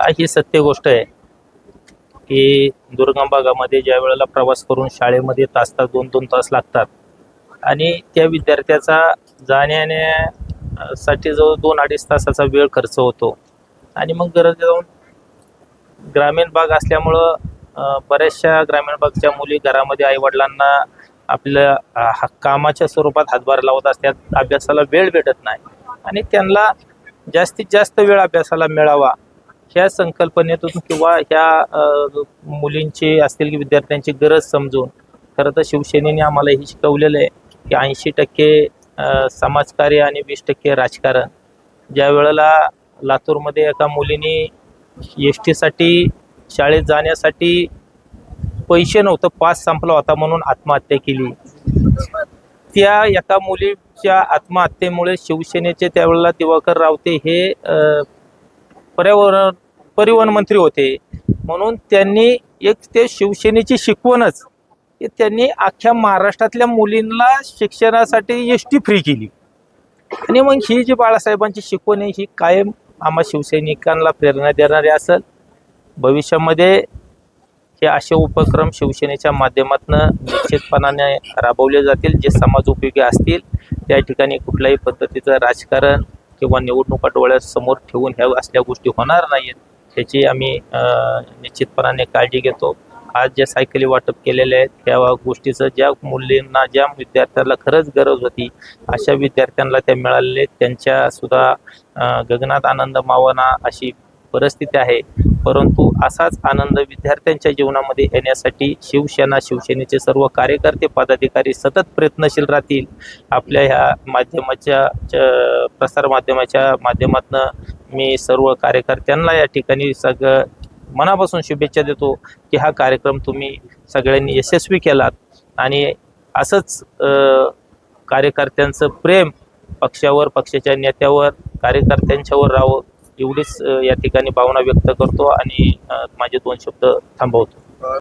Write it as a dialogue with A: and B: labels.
A: ही सत्य गोष्ट आहे की दुर्गम भागामध्ये ज्या वेळेला प्रवास करून शाळेमध्ये तास तास दोन दोन तास लागतात आणि त्या विद्यार्थ्याचा जाण्यासाठी जवळ दोन अडीच तासाचा वेळ खर्च होतो. आणि मग गरज जाऊन ग्रामीण भाग असल्यामुळं बऱ्याचशा ग्रामीण भागच्या मुली घरामध्ये आईवडिलांना आपल्या हा- कामाच्या स्वरूपात हातभार लावत असतात अभ्यासाला वेळ भेटत नाही. आणि त्यांना जास्तीत जास्त वेळ अभ्यासाला मिळावा. ह्या संकल्पनेतून किंवा ह्या मुलींची असतील की विद्यार्थ्यांची गरज समजून खरं तर शिवसेनेने आम्हाला हे शिकवलेलं आहे की ऐंशी टक्के समाजकार्य आणि वीस टक्के राजकारण. ज्या वेळेला लातूरमध्ये एका मुलीने एस टीसाठी शाळेत जाण्यासाठी पैसे नव्हतं पास संपला होता म्हणून आत्महत्या केली. त्या एका मुलीच्या आत्महत्येमुळे शिवसेनेचे त्यावेळेला दिवाकर रावते हे पर्यावरण परिवहन मंत्री होते. म्हणून त्यांनी एक ते शिवसेनेची शिकवणच की त्यांनी अख्ख्या महाराष्ट्रातल्या मुलींना शिक्षणासाठी एस टी फ्री केली. आणि मग ही जी बाळासाहेबांची शिकवण आहे ही कायम आम्हा शिवसैनिकांना प्रेरणा देणारी असेल. भविष्यामध्ये हे असे उपक्रम शिवसेनेच्या माध्यमातून निश्चितपणाने राबवले जातील जे समाज उपयोगी असतील. त्या ठिकाणी कुठल्याही पद्धतीचं राजकारण किंवा निवडणुका डोळ्यासमोर ठेवून ह्या असल्या गोष्टी होणार नाहीत ह्याची आम्ही निश्चितपणाने काळजी घेतो. आज ज्या सायकली वाटप केलेल्या आहेत त्या गोष्टीचं ज्या मुलींना ज्या विद्यार्थ्यांना खरंच गरज होती अशा विद्यार्थ्यांना त्या मिळालेले त्यांच्या सुद्धा गगनात आनंद मावना अशी परिस्थिती आहे. परंतु असाच आनंद विद्यार्थ्यांच्या जीवनामध्ये येण्यासाठी शिवसेना शिवसेनेचे सर्व कार्यकर्ते पदाधिकारी सतत प्रयत्नशील राहतील. आपल्या ह्या माध्यमाच्या प्रसार माध्यमाच्या माध्यमातून मी सर्व कार्यकर्त्यांना या ठिकाणी सगळं मनापासून शुभेच्छा देतो की हा कार्यक्रम तुम्ही सगळ्यांनी यशस्वी केलात. आणि असंच कार्यकर्त्यांचं प्रेम पक्षावर पक्षाच्या नेत्यावर कार्यकर्त्यांच्यावर राहावं. एवढीच या ठिकाणी भावना व्यक्त करतो आणि माझे दोन शब्द थांबवतो.